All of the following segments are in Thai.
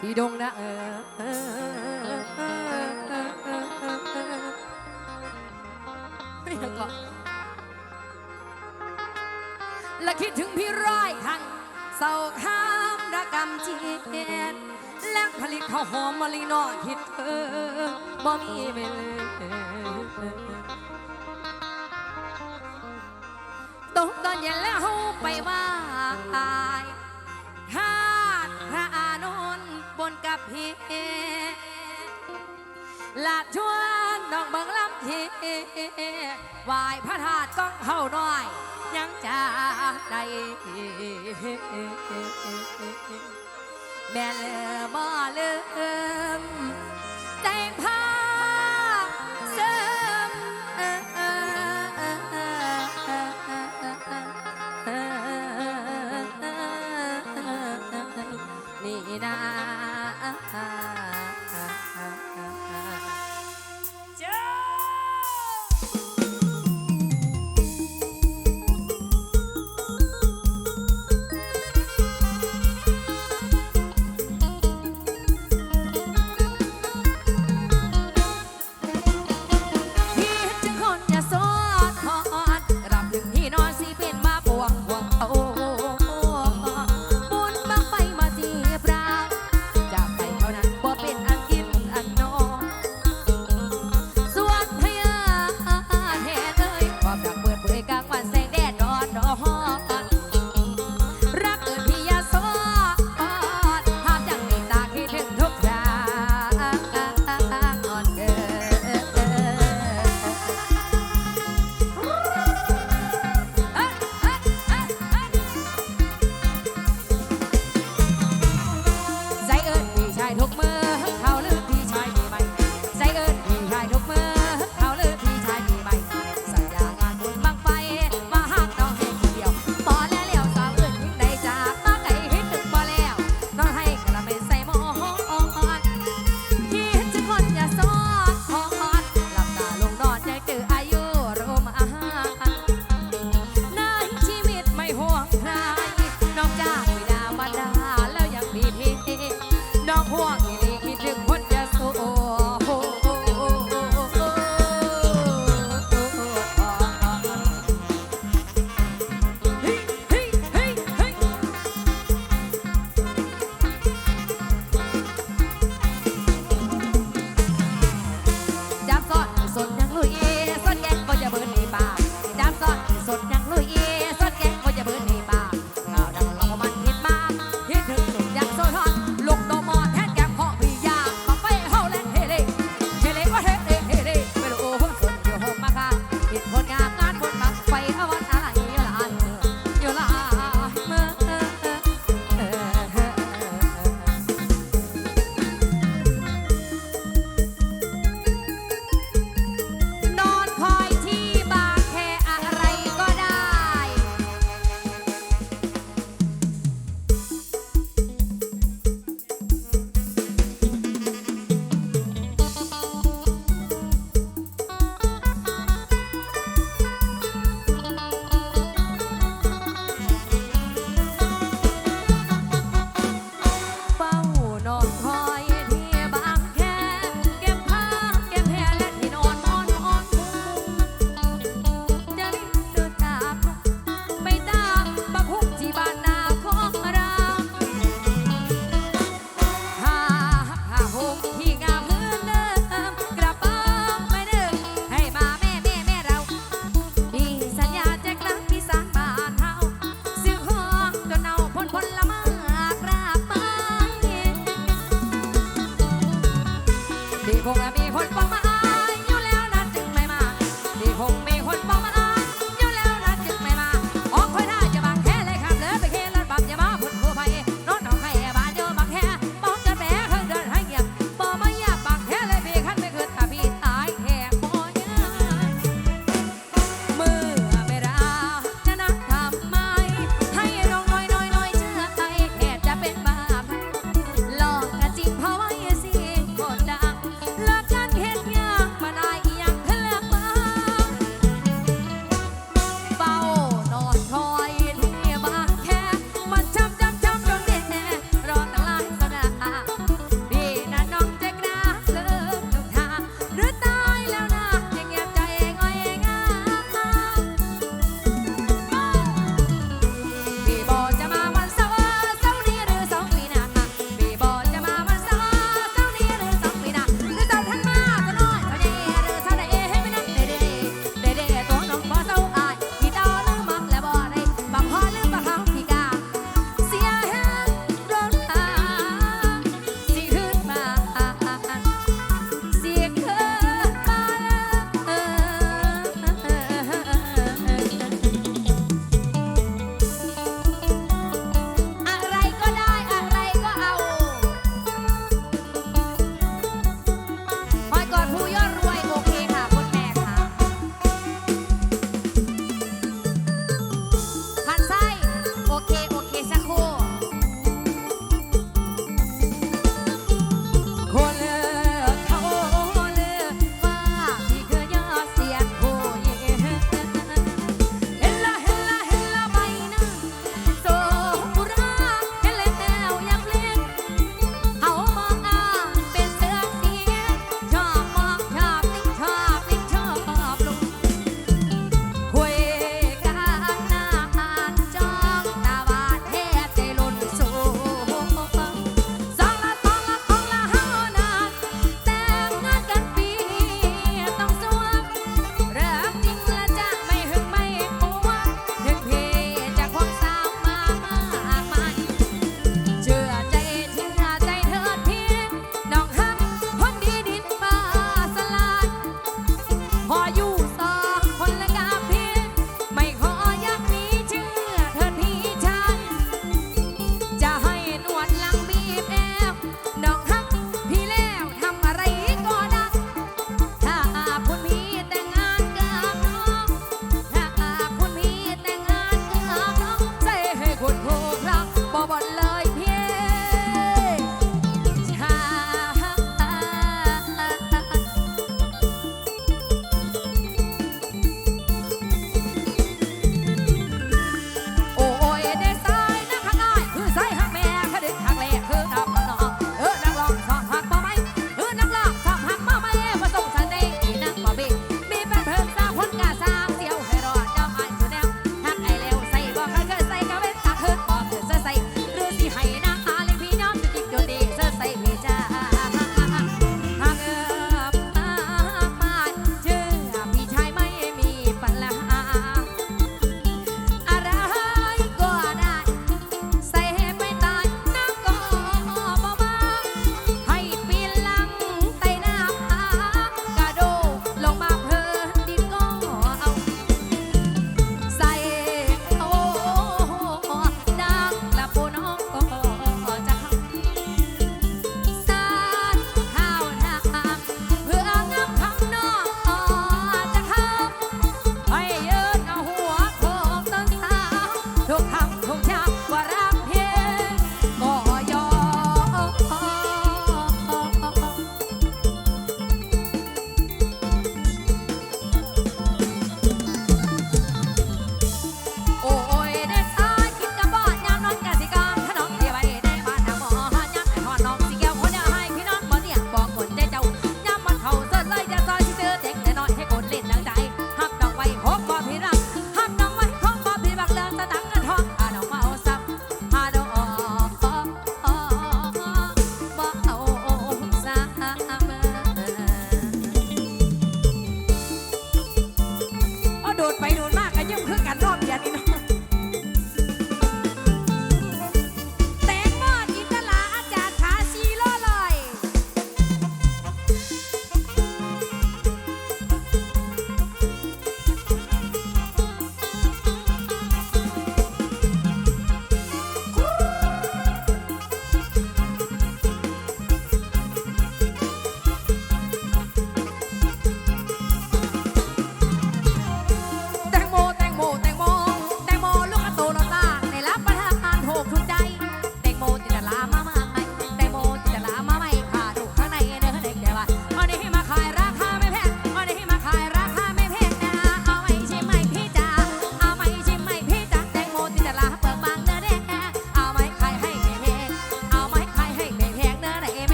ที่ดงนะเออยังก็และคิดถึงพี่ร้อยหังเศร้าข้ามระกำจียนแล้วผลิตข้าวหอมมะลินอคิดเธอบ่มีเลยตกตอนเย็นแล้วไปว่า ลาดชวนน้องเบิงลำทีไหวายพระธาตุก้องเฮาหน่อย ยังจะได้แม่เลือบ่ลืม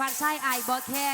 พันไส้ไอบอแค่